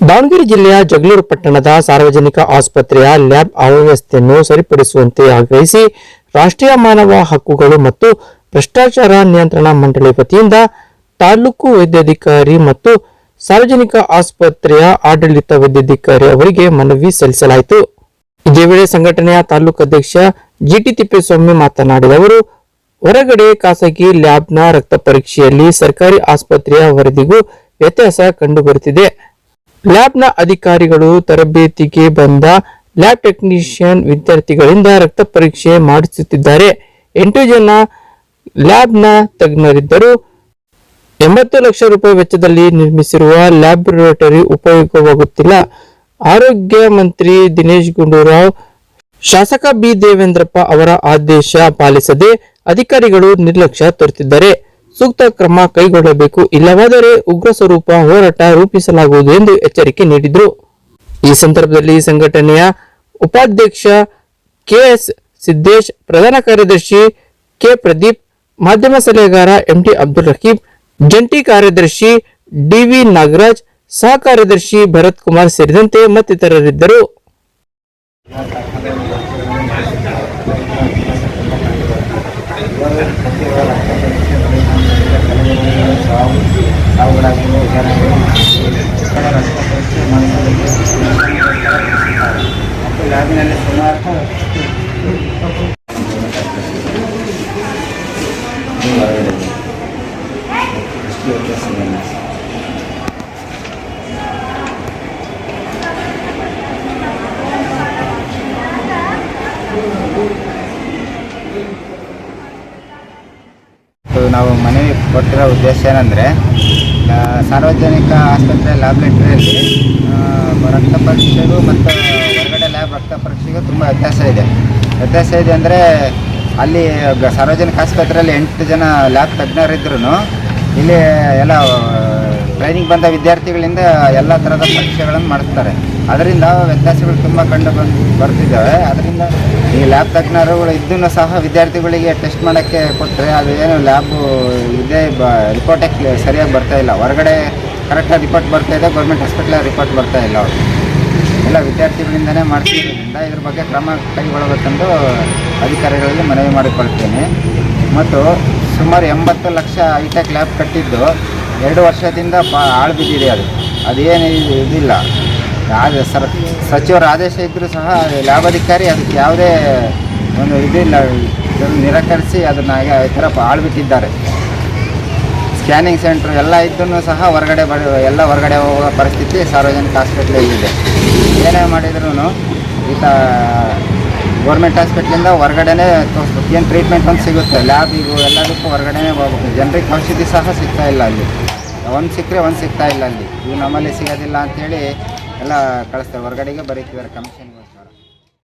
ದಾವಣಗೆರೆ ಜಿಲ್ಲೆಯ ಜಗಳೂರು ಪಟ್ಟಣದ ಸಾರ್ವಜನಿಕ ಆಸ್ಪತ್ರೆಯ ಲ್ಯಾಬ್ ಅವ್ಯವಸ್ಥೆಯನ್ನು ಸರಿಪಡಿಸುವಂತೆ ಆಗ್ರಹಿಸಿ ರಾಷ್ಟ್ರೀಯ ಮಾನವ ಹಕ್ಕುಗಳು ಮತ್ತು ಭ್ರಷ್ಟಾಚಾರ ನಿಯಂತ್ರಣ ಮಂಡಳಿ ವತಿಯಿಂದ ತಾಲೂಕು ವೈದ್ಯಾಧಿಕಾರಿ ಮತ್ತು ಸಾರ್ವಜನಿಕ ಆಸ್ಪತ್ರೆಯ ಆಡಳಿತ ವೈದ್ಯಾಧಿಕಾರಿ ಅವರಿಗೆ ಮನವಿ ಸಲ್ಲಿಸಲಾಯಿತು. ಇದೇ ವೇಳೆ ಸಂಘಟನೆಯ ತಾಲೂಕು ಅಧ್ಯಕ್ಷ ಜಿಟಿ ತಿಪ್ಪೇಸ್ವಾಮಿ ಮಾತನಾಡಿದ ಅವರು, ಹೊರಗಡೆ ಖಾಸಗಿ ಲ್ಯಾಬ್ನ ರಕ್ತ ಪರೀಕ್ಷೆಯಲ್ಲಿ ಸರ್ಕಾರಿ ಆಸ್ಪತ್ರೆಯ ವರದಿಗೂ ವ್ಯತ್ಯಾಸ ಕಂಡುಬರುತ್ತಿದೆ. ಲ್ಯಾಬ್ನ ಅಧಿಕಾರಿಗಳು ತರಬೇತಿಗೆ ಬಂದ ಲ್ಯಾಬ್ ಟೆಕ್ನಿಷಿಯನ್ ವಿದ್ಯಾರ್ಥಿಗಳಿಂದ ರಕ್ತ ಪರೀಕ್ಷೆ ಮಾಡಿಸುತ್ತಿದ್ದಾರೆ. ಎಂಟು ಜನ ಲ್ಯಾಬ್ನ ತಜ್ಞರಿದ್ದರು. ಎಂಬತ್ತು ಲಕ್ಷ ರೂಪಾಯಿ ವೆಚ್ಚದಲ್ಲಿ ನಿರ್ಮಿಸಿರುವ ಲ್ಯಾಬೊರೇಟರಿ ಉಪಯೋಗವಾಗುತ್ತಿಲ್ಲ. ಆರೋಗ್ಯ ಮಂತ್ರಿ ದಿನೇಶ್ ಗುಂಡೂರಾವ್, ಶಾಸಕ ಬಿ ದೇವೇಂದ್ರಪ್ಪ ಅವರ ಆದೇಶ ಪಾಲಿಸದೆ ಅಧಿಕಾರಿಗಳು ನಿರ್ಲಕ್ಷ್ಯ ತೋರುತ್ತಿದ್ದಾರೆ. ಸೂಕ್ತ ಕ್ರಮ ಕೈಗೊಳ್ಳಬೇಕು. ಇಲ್ಲವಾದರೆ ಉಗ್ರ ಸ್ವರೂಪ ಹೋರಾಟ ರೂಪಿಸಲಾಗುವುದು ಎಂದು ಎಚ್ಚರಿಕೆ ನೀಡಿದರು. ಈ ಸಂದರ್ಭದಲ್ಲಿ ಸಂಘಟನೆಯ ಉಪಾಧ್ಯಕ್ಷ ಕೆಎಸ್ ಸಿದ್ದೇಶ್, ಪ್ರಧಾನ ಕಾರ್ಯದರ್ಶಿ ಕೆ ಪ್ರದೀಪ್, ಮಾಧ್ಯಮ ಸಲಹೆಗಾರ ಎಂಟಿ ಅಬ್ದುಲ್ ರಕೀಬ್ ಜಂಟಿ ಕಾರ್ಯದರ್ಶಿ ಡಿವಿ ನಾಗರಾಜ್, ಸಹ ಕಾರ್ಯದರ್ಶಿ ಭರತ್ ಕುಮಾರ್ ಸೇರಿದಂತೆ ಮತ್ತಿತರರಿದ್ದರು. ಸಾವುಗಳಾಗಿರುವ ವಿಚಾರಗಳು ರಕ್ತ ಪರೀಕ್ಷೆ ಮಾಡಿಸಲಿಕ್ಕೆ ಮತ್ತು ಲ್ಯಾಬಿನಲ್ಲಿ ಸುಮಾರು ಇವತ್ತು ನಾವು ಮನವಿ ಕೊಟ್ಟಿರೋ ಉದ್ದೇಶ ಏನಂದರೆ ಸಾರ್ವಜನಿಕ ಆಸ್ಪತ್ರೆ ಲ್ಯಾಬ್ರೇಟ್ರಿಯಲ್ಲಿ ರಕ್ತ ಪರೀಕ್ಷೆಗೂ ಮತ್ತು ಹೊರಗಡೆ ಲ್ಯಾಬ್ ರಕ್ತ ಪರೀಕ್ಷೆಗೂ ತುಂಬ ವ್ಯತ್ಯಾಸ ಇದೆ. ವ್ಯತ್ಯಾಸ ಇದೆ ಅಂದರೆ ಅಲ್ಲಿ ಸಾರ್ವಜನಿಕ ಆಸ್ಪತ್ರೆಯಲ್ಲಿ ಎಂಟು ಜನ ಲ್ಯಾಬ್ ತಜ್ಞರಿದ್ರೂ ಇಲ್ಲಿ ಎಲ್ಲ ಟ್ರೈನಿಂಗ್ ಬಂದ ವಿದ್ಯಾರ್ಥಿಗಳಿಂದ ಎಲ್ಲ ಥರದ ಪರೀಕ್ಷೆಗಳನ್ನು ಮಾಡಿಸ್ತಾರೆ. ಅದರಿಂದ ವ್ಯತ್ಯಾಸಗಳು ತುಂಬ ಕಂಡು ಬಂದು, ಬರ್ತಿದ್ದಾವೆ. ಅದರಿಂದ ಈ ಲ್ಯಾಬ್ ತಜ್ಞರುಗಳು ಇದನ್ನು ಸಹ ವಿದ್ಯಾರ್ಥಿಗಳಿಗೆ ಟೆಸ್ಟ್ ಮಾಡೋಕ್ಕೆ ಕೊಟ್ಟರೆ ಅದು ಏನು ಲ್ಯಾಬು ಇದೇ ಬ ರಿಪೋರ್ಟಕ್ಕೆ ಸರಿಯಾಗಿ ಬರ್ತಾ ಇಲ್ಲ. ಹೊರಗಡೆ ಕರೆಕ್ಟಾಗಿ ರಿಪೋರ್ಟ್ ಬರ್ತಾ ಇದೆ ಗೌರ್ಮೆಂಟ್ ಹಾಸ್ಪಿಟ್ಲಲ್ಲಿ ರಿಪೋರ್ಟ್ ಬರ್ತಾ ಇಲ್ಲ ಅವರು. ಎಲ್ಲ ವಿದ್ಯಾರ್ಥಿಗಳಿಂದನೇ ಮಾಡ್ತಿರೋದ್ರಿಂದ ಇದ್ರ ಬಗ್ಗೆ ಕ್ರಮ ಕೈಗೊಳ್ಳಬೇಕೆಂದು ಅಧಿಕಾರಿಗಳಲ್ಲಿ ಮನವಿ ಮಾಡಿಕೊಳ್ತೇನೆ. ಮತ್ತು ಸುಮಾರು ಎಂಬತ್ತು ಲಕ್ಷ ಐಟೆಕ್ ಲ್ಯಾಬ್ ಕಟ್ಟಿದ್ದು ಎರಡು ವರ್ಷದಿಂದ ಬಾ ಹಾಳು ಬಿದ್ದಿದೆ ಅದು. ಅದೇನು ಇದು- ಇದಿಲ್ಲ. ಸರ್, ಸಚಿವರ ಆದೇಶ ಇದ್ದರೂ ಸಹ ಲ್ಯಾಬ್ ಅಧಿಕಾರಿ ಅದಕ್ಕೆ ಯಾವುದೇ ಒಂದು ಇದಿಲ್ಲ. ಇದನ್ನು ನಿರಾಕರಿಸಿ ಅದನ್ನು ಈ ಥರ ಹಾಳು ಬಿಟ್ಟಿದ್ದಾರೆ. ಸ್ಕ್ಯಾನಿಂಗ್ ಸೆಂಟ್ರ್ ಎಲ್ಲ ಇದ್ದೂ ಸಹ ಹೊರಗಡೆ ಬ, ಎಲ್ಲ ಹೊರಗಡೆ ಹೋಗೋ ಪರಿಸ್ಥಿತಿ ಸಾರ್ವಜನಿಕ ಆಸ್ಪೆಟ್ಲಲ್ಲಿದೆ ಏನೇ ಮಾಡಿದ್ರು ಈತ ಗೌರ್ಮೆಂಟ್ ಹಾಸ್ಪಿಟ್ಲಿಂದ ಹೊರಗಡೆನೇ ಏನು ಟ್ರೀಟ್ಮೆಂಟ್ ಒಂದು ಸಿಗುತ್ತೆ. ಲ್ಯಾಬಿಗೂ ಎಲ್ಲದಕ್ಕೂ ಹೊರಗಡೆನೇ ಹೋಗ್ಬೇಕು. ಜನರಿಗೆ ಔಷಧಿ ಸಹ ಸಿಗ್ತಾ ಇಲ್ಲ ಅಲ್ಲಿ. ಒಂದು ಸಿಕ್ಕರೆ ಒಂದು ಸಿಗ್ತಾ ಇಲ್ಲ ಅಲ್ಲಿ. ಇವು ನಮ್ಮಲ್ಲಿ ಸಿಗೋದಿಲ್ಲ ಅಂಥೇಳಿ ಎಲ್ಲ ಕಳಿಸ್ತಾರೆ. ಹೊರಗಡೆಗೆ ಬರೀತಿದ್ದಾರೆ ಕಮಿಷನ್ಗೋಸ್ಕರ